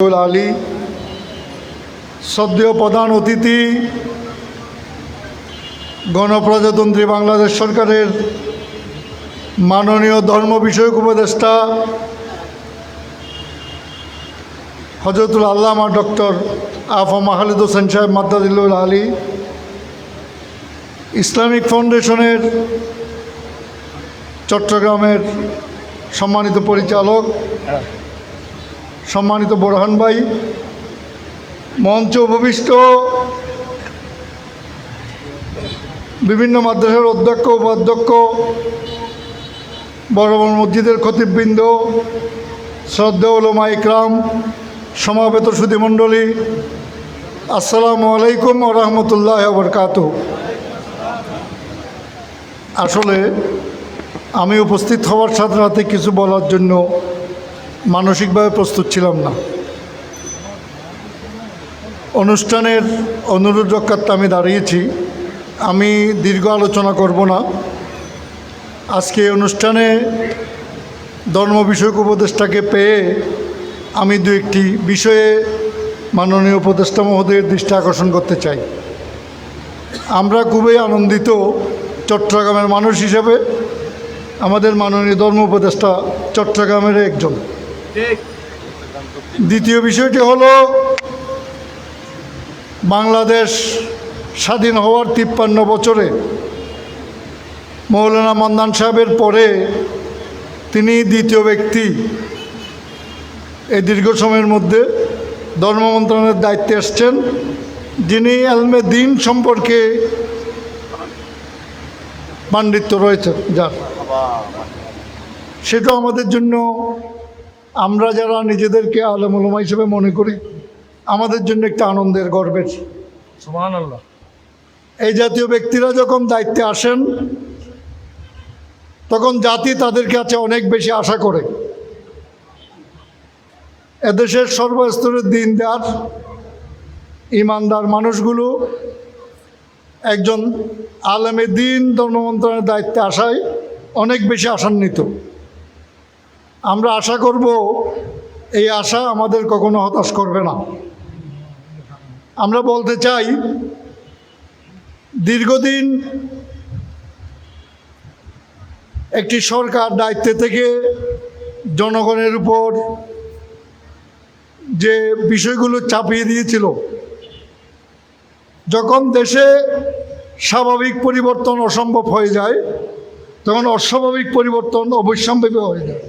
আলী, শ্রদ্ধেয় প্রধান অতিথি, গণপ্রজাতন্ত্রী বাংলাদেশ সরকারের মাননীয় ধর্ম বিষয়ক উপদেষ্টা, হজরতুল আল্লামা ডক্টর আফা মাহালিদ হোসেন সাহেব মাদ্দাদিল্লুল আলী, ইসলামিক ফাউন্ডেশনের চট্টগ্রামের সম্মানিত পরিচালক সম্মানিত বোরহান ভাই, মঞ্চ উপবিষ্ট, বিভিন্ন মাদ্রাসার অধ্যক্ষ, উপাধ্যক্ষ, বড় বড় মসজিদের খতিববৃন্দ, শ্রদ্ধা ওলমা ইকরাম, সমাবেত সুধীমণ্ডলী আসসালামু আলাইকুম রহমতুল্লাহ বরকাত আসলে আমি উপস্থিত হওয়ার সাথে সাথে কিছু বলার জন্য মানসিকভাবে প্রস্তুত ছিলাম না। অনুষ্ঠানের অনুরোধ রক্ষার্থে আমি দাঁড়িয়েছি। আমি দীর্ঘ আলোচনা করব না। আজকে অনুষ্ঠানে ধর্ম বিষয়ক উপদেষ্টাকে পেয়ে আমি দু একটি বিষয়ে মাননীয় উপদেষ্টা মহোদয়ের দৃষ্টি আকর্ষণ করতে চাই। আমরা খুবই আনন্দিত চট্টগ্রামের মানুষ হিসেবে। আমাদের মাননীয় ধর্ম উপদেষ্টা চট্টগ্রামের একজন। দ্বিতীয় বিষয়টি হলো, বাংলাদেশ স্বাধীন হওয়ার তিপ্পান্ন বছরে মৌলানা মন্দান সাহেবের পরে তিনি দ্বিতীয় ব্যক্তি এই দীর্ঘ সময়ের মধ্যে ধর্ম মন্ত্রণালয়ের দায়িত্বে এসছেন, যিনি আলমে দিন সম্পর্কে পাণ্ডিত্য রয়েছে যার। সেটা আমাদের জন্য আমরা যারা নিজেদেরকে আলমুলমা হিসেবে মনে করি আমাদের জন্য একটা আনন্দের গর্বের। আল্লাহ এই জাতীয় ব্যক্তিরা যখন দায়িত্বে আসেন তখন জাতি তাদের কাছে অনেক বেশি আশা করে। এদেশের সর্বস্তরের দিনদার ইমানদার মানুষগুলো একজন আলেমে দিন ধর্ম মন্ত্রণের দায়িত্বে আসায় অনেক বেশি আশান্বিত। আমরা আশা করব এই আশা আমাদের কখনো হতাশ করবে না। আমরা বলতে চাই, দীর্ঘদিন একটি সরকার দায়িত্বে থেকে জনগণের উপর যে বিষয়গুলো চাপিয়ে দিয়েছিল, যখন দেশে স্বাভাবিক পরিবর্তন অসম্ভব হয়ে যায়, তখন অস্বাভাবিক পরিবর্তন অবশ্যম্ভাবী হয়ে যায়।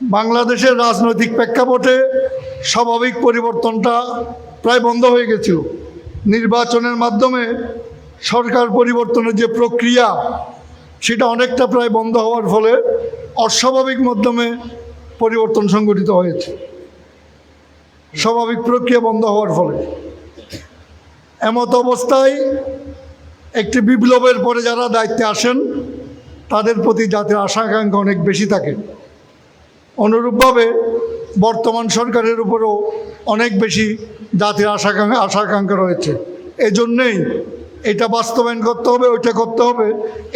বাংলাদেশের রাজনৈতিক প্রেক্ষাপটে স্বাভাবিক পরিবর্তনটা প্রায় বন্ধ হয়ে গেছিল। নির্বাচনের মাধ্যমে সরকার পরিবর্তনের যে প্রক্রিয়া, সেটা অনেকটা প্রায় বন্ধ হওয়ার ফলে অস্বাভাবিক মাধ্যমে পরিবর্তন সংগঠিত হয়েছে। স্বাভাবিক প্রক্রিয়া বন্ধ হওয়ার ফলে। এমত অবস্থায় একটি বিপ্লবের পরে যারা দায়িত্বে আসেন, তাদের প্রতি জাতির আশা আকাঙ্ক্ষা অনেক বেশি থাকে। অনুরূপভাবে বর্তমান সরকারের উপরও অনেক বেশি জাতির আশাকাঙ্ক্ষা আশাকাঙ্ক্ষা রয়েছে। এজন্যেই এটা বাস্তবায়ন করতে হবে, ওইটা করতে হবে।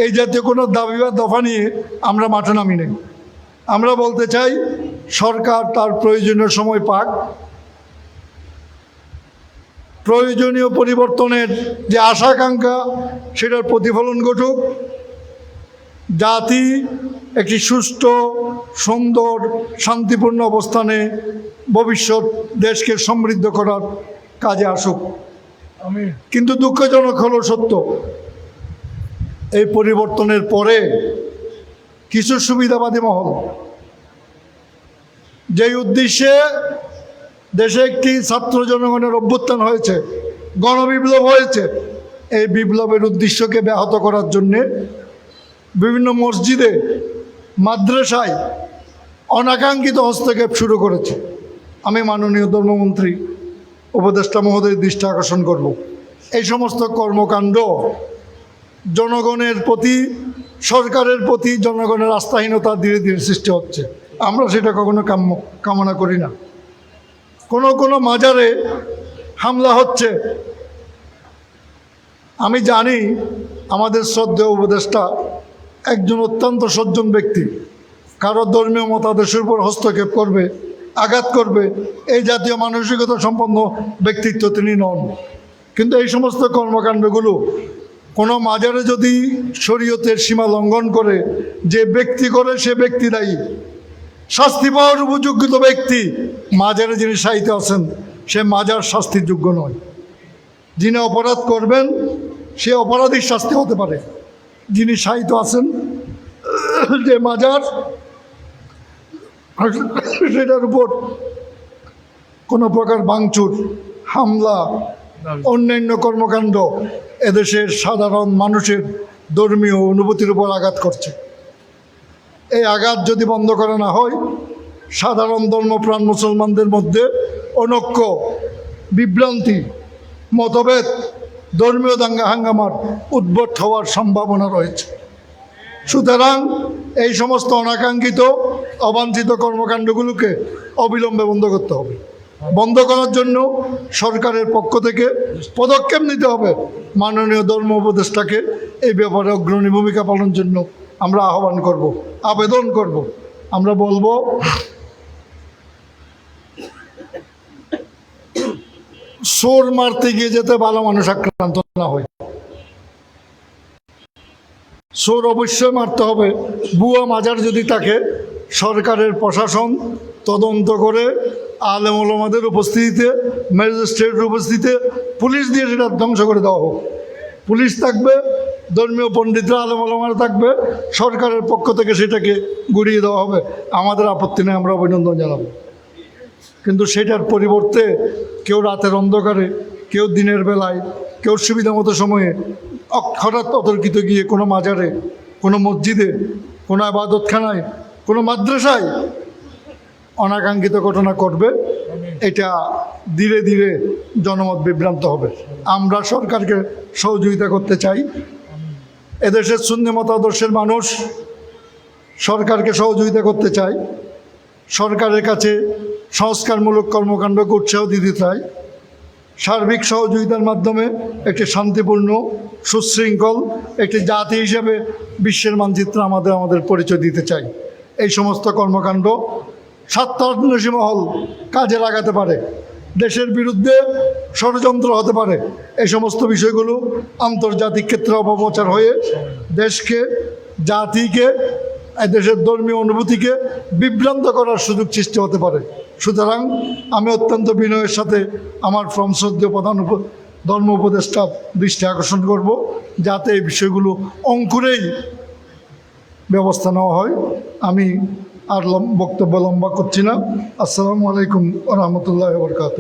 এই জাতীয় কোনো দাবি বা দফা নিয়ে আমরা মাঠে নামি নেই। আমরা বলতে চাই, সরকার তার প্রয়োজনীয় সময় পাক। প্রয়োজনীয় পরিবর্তনের যে আশাকাঙ্ক্ষা, সেটার প্রতিফলন ঘটুক। জাতি একটি সুষ্ঠু সুন্দর শান্তিপূর্ণ অবস্থানে ভবিষ্যৎ দেশকে সমৃদ্ধ করার কাজে আসুক। আমি কিন্তু দুঃখজনক হলো সত্য এই পরিবর্তনের পরে কিছু সুবিধাবাদী মহল যেই উদ্দেশ্যে দেশে একটি ছাত্র জনগণের অভ্যুত্থান হয়েছে গণবিপ্লব হয়েছে এই বিপ্লবের উদ্দেশ্যকে ব্যাহত করার জন্যে বিভিন্ন মসজিদে মাদ্রাসায় অনাকাঙ্ক্ষিত হস্তক্ষেপ শুরু করেছে। আমি মাননীয় ধর্মমন্ত্রী, উপদেষ্টা মহোদয়ের দৃষ্টি আকর্ষণ করব। এই সমস্ত কর্মকাণ্ড জনগণের প্রতি, সরকারের প্রতি জনগণের আস্থাহীনতা ধীরে ধীরে সৃষ্টি হচ্ছে। আমরা সেটা কখনো কাম্য, কামনা করি না। কোনো কোনো মাজারে হামলা হচ্ছে। আমি জানি আমাদের শ্রদ্ধেয় উপদেষ্টা একজন অত্যন্ত সজ্জন ব্যক্তি। কারও ধর্মীয় মতাদর্শের উপর হস্তক্ষেপ করবে, আঘাত করবে, এই জাতীয় মানসিকতা সম্পন্ন ব্যক্তিত্ব তিনি নন। কিন্তু এই সমস্ত কর্মকাণ্ডগুলো কোনো মাজারে যদি শরীয়তের সীমা লঙ্ঘন করে, যে ব্যক্তি করে সে ব্যক্তি দায়ী। শাস্তি পাওয়ার উপযোগ্য ব্যক্তি মাজারে যিনি সাহিত্য আছেন, সে মাজার শাস্তির যোগ্য নয়। যিনি অপরাধ করবেন, সে অপরাধীর শাস্তি হতে পারে। যিনি সাহিত্য আছেন যে মাজার সেটার উপর কোনো প্রকার ভাঙচুর, হামলা, অন্যান্য কর্মকাণ্ড এদেশের সাধারণ মানুষের ধর্মীয় অনুভূতির উপর আঘাত করছে। এই আঘাত যদি বন্ধ করা না হয়, সাধারণ ধর্মপ্রাণ মুসলমানদের মধ্যে অনক্য, বিভ্রান্তি, মতভেদ, ধর্মীয় দাঙ্গা হাঙ্গামার উদ্ভট হওয়ার সম্ভাবনা রয়েছে। সুতরাং এই সমস্ত অনাকাঙ্ক্ষিত, অবাঞ্ছিত কর্মকাণ্ডগুলোকে অবিলম্বে বন্ধ করতে হবে। বন্ধ করার জন্য সরকারের পক্ষ থেকে পদক্ষেপ নিতে হবে মাননীয় ধর্ম উপদেষ্টাকে। এই ব্যাপারে অগ্রণী ভূমিকা পালনের জন্য আমরা আহ্বান করব, আবেদন করব। আমরা বলব, সোর মারতে গিয়ে যেতে ভালো মানুষ আক্রান্ত না হয়। সোর অবশ্যই মারতে হবে। বুয়া মাজার যদি থাকে, সরকারের প্রশাসন তদন্ত করে আলেম ওলমাদের উপস্থিতিতে, ম্যাজিস্ট্রেটের উপস্থিতিতে পুলিশ দিয়ে সেটা ধ্বংস করে দেওয়া হোক। পুলিশ থাকবে, ধর্মীয় পণ্ডিতরা, আলেম ওলমারা থাকবে, সরকারের পক্ষ থেকে সেটাকে গুড়িয়ে দেওয়া হবে। আমাদের আপত্তি নেই, আমরা অভিনন্দন জানাব। কিন্তু সেটার পরিবর্তে কেউ রাতের অন্ধকারে, কেউ দিনের বেলায়, কেউ সুবিধা মতো সময়ে হঠাৎ অতর্কিত গিয়ে কোনো মাজারে, কোনো মসজিদে, কোনো আবাদতখানায়, কোনো মাদ্রাসায় অনাকাঙ্ক্ষিত ঘটনা করবে এটা ধীরে ধীরে জনমত বিভ্রান্ত হবে। আমরা সরকারকে সহযোগিতা করতে চাই। এদেশের শূন্য মতাদর্শের মানুষ সরকারকে সহযোগিতা করতে চাই সরকারের কাছে সংস্কারমূলক কর্মকাণ্ডকে উৎসাহ দিতে চাই সার্বিক সহযোগিতার মাধ্যমে একটি শান্তিপূর্ণ, সুশৃঙ্খল একটি জাতি হিসেবে বিশ্বের মানচিত্র আমাদের আমাদের পরিচয় দিতে চাই। এই সমস্ত কর্মকাণ্ড স্বার্থান্বেষী মহল কাজে লাগাতে পারে। দেশের বিরুদ্ধে ষড়যন্ত্র হতে পারে। এই সমস্ত বিষয়গুলো আন্তর্জাতিক ক্ষেত্রে অপপ্রচার হয়ে দেশকে, জাতিকে দেশের ধর্মীয় অনুভূতিকে বিভ্রান্ত করার সুযোগ সৃষ্টি হতে পারে। সুতরাং আমি অত্যন্ত বিনয়ের সাথে আমার ফ্রম শ্রদ্ধেয় প্রধান ধর্ম উপদেষ্টা দৃষ্টি আকর্ষণ করব, যাতে এই বিষয়গুলো অঙ্কুরেই ব্যবস্থা নেওয়া হয়। আমি আর বক্তব্য লম্বা করছি না। আসসালামু আলাইকুম রহমতুল্লাহ বরকাত